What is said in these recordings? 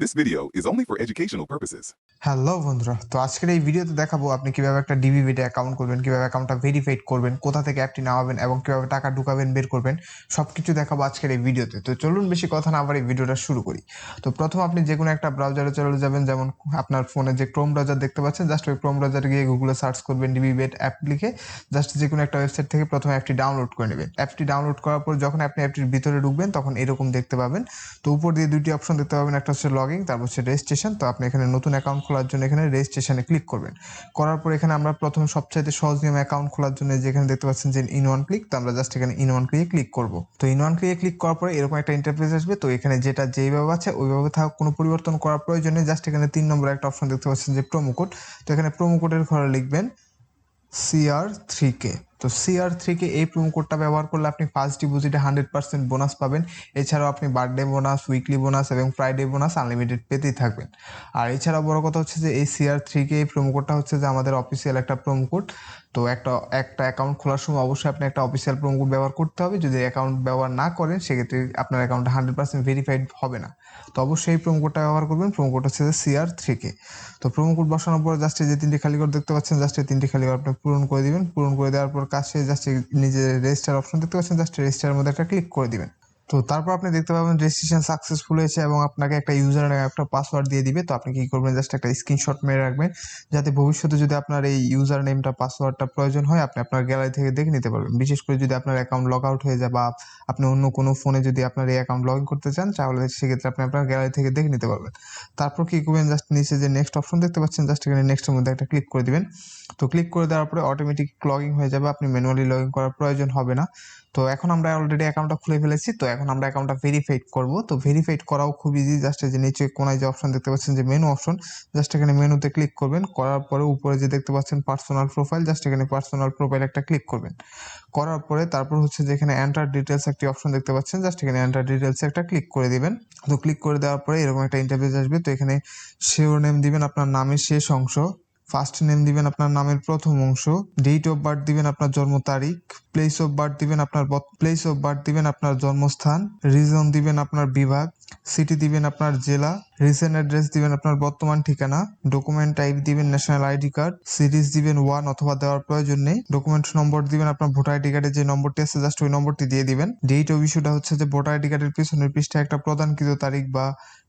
This video is only for educational purposes. Hello বন্ধুরা। তো আজকের এই ভিডিওতে দেখাবো আপনি কীভাবে একটা ডিবিবিতে অ্যাকাউন্ট করবেন, কীভাবে অ্যাকাউন্টটা ভেরিফাইড করবেন, কোথা থেকে অ্যাপটি নামাবেন এবং কীভাবে টাকা ঢুকাবেন, বের করবেন সব কিছু দেখাবো আজকের এই ভিডিওতে। তো চলুন বেশি কথা না আবার এই ভিডিওটা শুরু করি। তো প্রথম আপনি যে কোনো একটা ব্রাউজারে চলে যাবেন, যেমন আপনার ফোনে যে ক্রোম ব্রাউজার দেখতে পাচ্ছেন জাস্ট ওই ক্রোম ব্রাউজারে গিয়ে গুগলে সার্চ করবেন ডিবিবেট অ্যাপ লিখে জাস্ট যে কোনো একটা ওয়েবসাইট থেকে প্রথমে অ্যাপটি ডাউনলোড করে নেবেন। অ্যাপটি ডাউনলোড করার পর যখন আপনি অ্যাপটির ভিতরে ঢুকবেন, তখন এরকম দেখতে পাবেন। তো উপর দিয়ে দুইটি অপশন দেখতে পাবেন, একটা হচ্ছে লগিং তারপর হচ্ছে রেজিস্ট্রেশন তো আপনি এখানে নতুন অ্যাকাউন্ট খোলার জন্য এখানে রেজিস্ট্রেশনে ক্লিক করবেন। করার পর এখানে আমরা প্রথম সবচাইতে সহজ নিয়ম অ্যাকাউন্ট খোলার জন্য যেখানে দেখতে পাচ্ছেন যে ইন ওয়ান ক্লিক তো আমরা জাস্ট এখানে ইন ওয়ান ক্লিকে ক্লিক করব। তো ইন ওয়ান ক্লিকে ক্লিক করার পরে এরকম একটা ইন্টারফেস আসবে, তো এখানে যেটা যেইভাবে আছে ওইভাবে থাকা, কোনো পরিবর্তন করার প্রয়োজনে জাস্ট এখানে তিন নম্বর একটা অপশন দেখতে পাচ্ছেন যে প্রোমো কোড তো এখানে প্রোমো কোডের ঘরে লিখবেন সিআর থ্রি কে তো সিআর থ্রি কে এই প্রোমো কোডটা ব্যবহার করলে আপনি ফার্স্ট ডিপোজিটে হান্ড্রেড পার্সেন্ট বোনাস পাবেন। এছাড়াও আপনি বার্থডে বোনাস উইকলি বোনাস এবং ফ্রাইডে বোনাস আনলিমিটেড পেতেই থাকবেন। আর এছাড়াও বড় কথা হচ্ছে যে এই সিআর থ্রিকে এই প্রোমো কোডটা হচ্ছে যে আমাদের অফিসিয়াল একটা প্রোমো কোড তো একটা একটা অ্যাকাউন্ট খোলার সময় অবশ্যই আপনি একটা অফিসিয়াল প্রোমো কোড ব্যবহার করতে হবে। যদি অ্যাকাউন্ট ব্যবহার না করেন, সেক্ষেত্রে আপনার অ্যাকাউন্টটা হান্ড্রেড পার্সেন্ট ভেরিফাইড হবে না। তো অবশ্যই এই প্রোমো কোডটা ব্যবহার করবেন। প্রোমো কোড হচ্ছে যে সিআর থ্রি কে। তো প্রোমো কোড বসানোর পর জাস্ট যে তিনটি খালি ঘর দেখতে পাচ্ছেন জাস্ট তিনটি খালি ঘর আপনি পূরণ করে দিবেন। পূরণ করে দেওয়ার পর কাছে যাচ্ছে নিজের রেজিস্টার অপশন দেখতে পাচ্ছেন জাস্ট রেজিস্টারের মধ্যে একটা ক্লিক করে দিবেন। তো তারপর আপনি দেখতে পাবেন রেজিস্ট্রেশন সাকসেসফুল হয়েছে এবং আপনাকে একটা ইউজার একটা পাসওয়ার্ড দিয়ে দিবে। তো আপনি কি করবেন? জাস্ট একটা স্ক্রিনশট মেরে রাখবেন। যাতে ভবিষ্যতে যদি আপনার এই ইউজার নেমটা পাসওয়ার্ডটা প্রয়োজন হয়, আপনি আপনার গ্যালারি থেকে দেখে নিতে পারবেন। বিশেষ করে যদি আপনার অ্যাকাউন্ট লগ আউট হয়ে যায় বা আপনি অন্য কোনো ফোনে যদি আপনার এই অ্যাকাউন্ট লগ ইন করতে চান, তাহলে সেক্ষেত্রে আপনি আপনার গ্যালারি থেকে দেখে নিতে পারবেন। তারপর কি করবেন? জাস্ট নিচে যে নেক্সট অপশন দেখতে পাচ্ছেন জাস্ট এখানে নেক্সটের মধ্যে একটা ক্লিক করে দিবেন। তো ক্লিক করে দেওয়ার পরে অটোমেটিক লগ হয়ে যাবে। আপনি ম্যানুয়ালি লগ ইন করার প্রয়োজন হবে না। তো এখন আমরা অলরেডি অ্যাকাউন্টটা খুলে ফেলেছি, তো এখন আমরা অ্যাকাউন্টটা ভেরিফাইড করব। তো ভেরিফাইড করাও খুব ইজি জাস্ট যে নিচে কোনায় যে অপশন দেখতে পাচ্ছেন, যে মেনু অপশন জাস্ট এখানে মেনুতে ক্লিক করবেন। করার পরে উপরে যে দেখতে পাচ্ছেন পার্সোনাল প্রোফাইল জাস্ট এখানে পার্সোনাল প্রোফাইল একটা ক্লিক করবেন। করার পরে তারপর হচ্ছে যে এখানে এন্টার ডিটেলস একটি অপশন দেখতে পাচ্ছেন জাস্ট এখানে এন্টার ডিটেলস একটা ক্লিক করে দিবেন। তো ক্লিক করে দেওয়ার পরে এরকম একটা ইন্টারভিউ আসবে। তো এখানে শিওর নেম দিবেন, আপনার নামের শেষ অংশ। ফার্স্ট নেম দিবেন আপনার নামের প্রথম অংশ ডেট অফ বার্থ দিবেন আপনার জন্ম তারিখ প্লেস অফ বার্থ দিবেন আপনার প্লেস অফ বার্থ দিবেন আপনার জন্মস্থান রিজন দিবেন আপনার বিভাগ সিটি দিবেন আপনার জেলা রিসেন্ট অ্যাড্রেস দিবেন আপনার বর্তমান ঠিকানা ডকুমেন্ট টাইপ দিবেন ন্যাশনাল আইডি কার্ড সিরিজ দিবেন ওয়ান অথবা দেওয়ার প্রয়োজন নেই ডকুমেন্ট নম্বর দিবেন আপনার ভোটার আইডি কার্ডের যে নম্বরটি আছে জাস্ট ওই নম্বরটি দিয়ে দিবেন। ডেট অফ ইস্যুটা হচ্ছে যে ভোটার আইডি কার্ডের পিছনের পৃষ্ঠায় একটা প্রদানকৃত তারিখ বা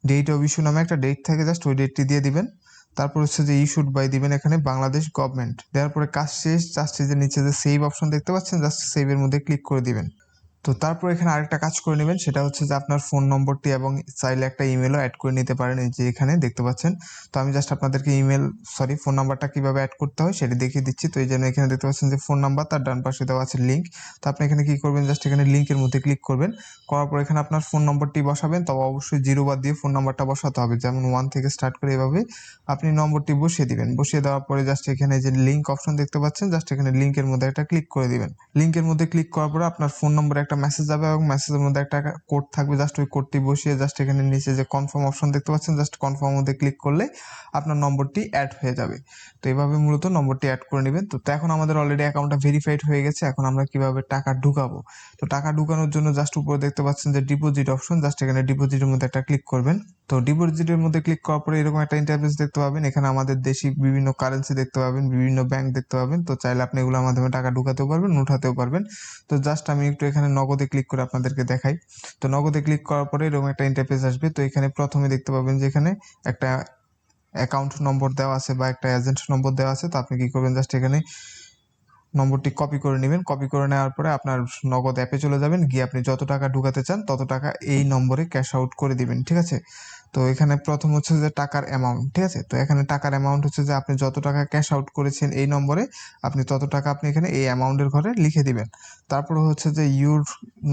ডেট অফ ইস্যু নামে একটা ডেট থাকে জাস্ট ওই ডেটটি দিয়ে দিবেন। তারপর হচ্ছে যে ইস্যুড বাই দিবেন এখানে বাংলাদেশ গভর্নমেন্ট দেওয়ার পরে কাজ শেষ জাস্ট যে নিচে যে সেভ অপশন দেখতে পাচ্ছেন জাস্ট সেভের মধ্যে ক্লিক করে দিবেন। তো তারপর এখানে আরেকটা কাজ করে নেবেন, সেটা হচ্ছে যে আপনার ফোন নম্বরটি এবং চাইলে একটা ইমেলও অ্যাড করে নিতে পারেন যে এখানে দেখতে পাচ্ছেন। তো আমি জাস্ট আপনাদেরকে ইমেল সরি ফোন নাম্বারটা কীভাবে অ্যাড করতে হয় সেটা দেখিয়ে দিচ্ছি। তো এই জন্য এখানে দেখতে পাচ্ছেন যে ফোন নাম্বার তার ডান পাশে দেওয়া আছে লিঙ্ক তো আপনি এখানে কী করবেন জাস্ট এখানে লিঙ্কের মধ্যে ক্লিক করবেন। করার পর এখানে আপনার ফোন নম্বরটি বসাবেন, তবে অবশ্যই জিরো বাদ দিয়ে ফোন নাম্বারটা বসাতে হবে। যেমন ওয়ান থেকে স্টার্ট করে এভাবে আপনি নম্বরটি বসিয়ে দিবেন। বসিয়ে দেওয়ার পরে জাস্ট এখানে যে লিঙ্ক অপশন দেখতে পাচ্ছেন জাস্ট এখানে লিঙ্কের মধ্যে একটা ক্লিক করে দিবেন। লিঙ্কের মধ্যে ক্লিক করার পরে আপনার ফোন নম্বরে একটা মেসেজ যাবে এবং মেসেজের মধ্যে একটা কোড থাকবে জাস্ট ওই কোডটি বসিয়ে জাস্ট এখানে নিচে যে কনফার্ম অপশন দেখতে পাচ্ছেন জাস্ট কনফার্ম মধ্যে ক্লিক করলে আপনার নম্বরটি অ্যাড হয়ে যাবে। তো এভাবে মূলত নম্বরটি অ্যাড করে নেবেন। তো এখন আমাদের অলরেডি অ্যাকাউন্টটা ভেরিফাইড হয়ে গেছে, এখন আমরা কীভাবে টাকা ঢুকাবো? তো টাকা ঢুকানোর জন্য জাস্ট উপরে দেখতে পাচ্ছেন যে ডিপোজিট অপশন জাস্ট এখানে ডিপোজিটের মধ্যে একটা ক্লিক করবেন। তো ডিপোজিটের মধ্যে ক্লিক করার পরে এরকম একটা ইন্টারফেস দেখতে পাবেন। এখানে আমাদের দেশি বিভিন্ন কারেন্সি দেখতে পাবেন, বিভিন্ন ব্যাংক দেখতে পাবেন। তো চাইলে আপনি এগুলোর মাধ্যমে টাকা ঢুকাতেও পারবেন, উঠাতেও পারবেন। তো জাস্ট আমি একটু এখানে নগদে ক্লিক করে আপনাদেরকে দেখাই। তো নগদে ক্লিক করার পরে এরকম একটা ইন্টারফেস আসবে। তো এখানে প্রথমে দেখতে পাবেন যে এখানে একটা অ্যাকাউন্ট নম্বর দেওয়া আছে বা একটা এজেন্ট নম্বর দেওয়া আছে। তো আপনি কী করবেন? জাস্ট এখানে নম্বরটি কপি করে নেবেন। কপি করে নেওয়ার পরে আপনার নগদ অ্যাপে চলে যাবেন। গিয়ে আপনি যত টাকা ঢুকাতে চান, তত টাকা এই নম্বরে ক্যাশ আউট করে দিবেন, ঠিক আছে? তো এখানে প্রথম হচ্ছে যে টাকার অ্যামাউন্ট ঠিক আছে? তো এখানে টাকার অ্যামাউন্ট হচ্ছে যে আপনি যত টাকা ক্যাশ আউট করেছেন এই নম্বরে, আপনি তত টাকা আপনি এখানে এই অ্যামাউন্টের ঘরে লিখে দিবেন। তারপর হচ্ছে যে ইউর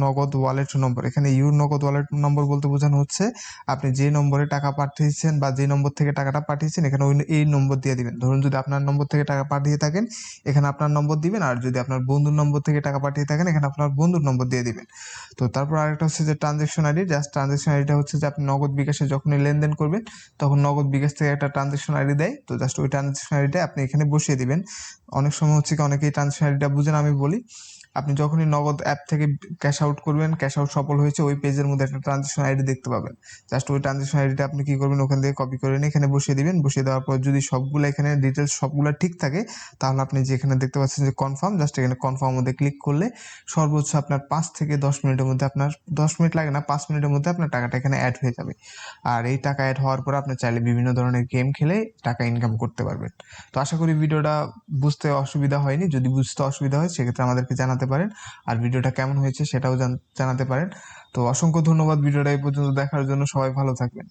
নগদ ওয়ালেট নম্বর এখানে ইউর নগদ ওয়ালেট নম্বর বলতে বোঝানো হচ্ছে, আপনি যে নম্বরে টাকা পাঠিয়েছেন বা যে নম্বর থেকে টাকাটা পাঠিয়েছেন, এখানে ওই এই নম্বর দিয়ে দিবেন। ধরুন যদি আপনার নম্বর থেকে টাকা পাঠিয়ে থাকেন, এখানে আপনার নম্বর দিবেন। আর যদি আপনার বন্ধুর নম্বর থেকে টাকা পাঠিয়ে থাকেন, এখানে আপনার বন্ধুর নম্বর দিয়ে দিবেন। তো তারপর আরেকটা হচ্ছে যে ট্রানজেকশন আইডি জাস্ট ট্রানজেকশন আইডিটা হচ্ছে যে আপনি নগদ বিকাশে যখনই লেনদেন করবেন, তখন নগদ বিকাশ থেকে একটা ট্রানজেকশন আইডি দেয়। তো জাস্ট ওই ট্রানজেকশন আইডিটা আপনি এখানে বসিয়ে দিবেন। অনেক সময় হচ্ছে কি, অনেকেই ট্রানজেকশন আইডিটা বুঝেন আমি বলি। আপনি যখনই নগদ অ্যাপ থেকে ক্যাশ আউট করবেন ক্যাশ আউট সফল হয়েছে, ওই পেজের মধ্যে একটা ট্রানজেকশন আইডি দেখতে পাবেন। জাস্ট ওই ট্রানজেকশন আইডিটা আপনি কী করবেন, ওখান থেকে কপি করে নিয়ে এখানে বসিয়ে দিবেন। বসিয়ে দেওয়ার পর যদি সবগুলো এখানে ডিটেলস সবগুলো ঠিক থাকে, তাহলে আপনি যে এখানে দেখতে পাচ্ছেন যে কনফার্ম জাস্ট এখানে কনফার্ম মধ্যে ক্লিক করলে সর্বোচ্চ আপনার পাঁচ থেকে দশ মিনিটের মধ্যে আপনার, দশ মিনিট লাগে না, পাঁচ মিনিটের মধ্যে আপনার টাকাটা এখানে অ্যাড হয়ে যাবে। আর এই টাকা অ্যাড হওয়ার পর আপনি চাইলে বিভিন্ন ধরনের গেম খেলে টাকা ইনকাম করতে পারবেন। তো আশা করি ভিডিওটা বুঝতে অসুবিধা হয়নি। যদি বুঝতে অসুবিধা হয়, সেক্ষেত্রে আমাদেরকে জানাতে পারেন। আর ভিডিওটা কেমন হয়েছে সেটাও জান- জানাতে পারেন। তো অসংখ্য ধন্যবাদ ভিডিওটা এই পর্যন্ত দেখার জন্য। সবাই ভালো থাকবেন।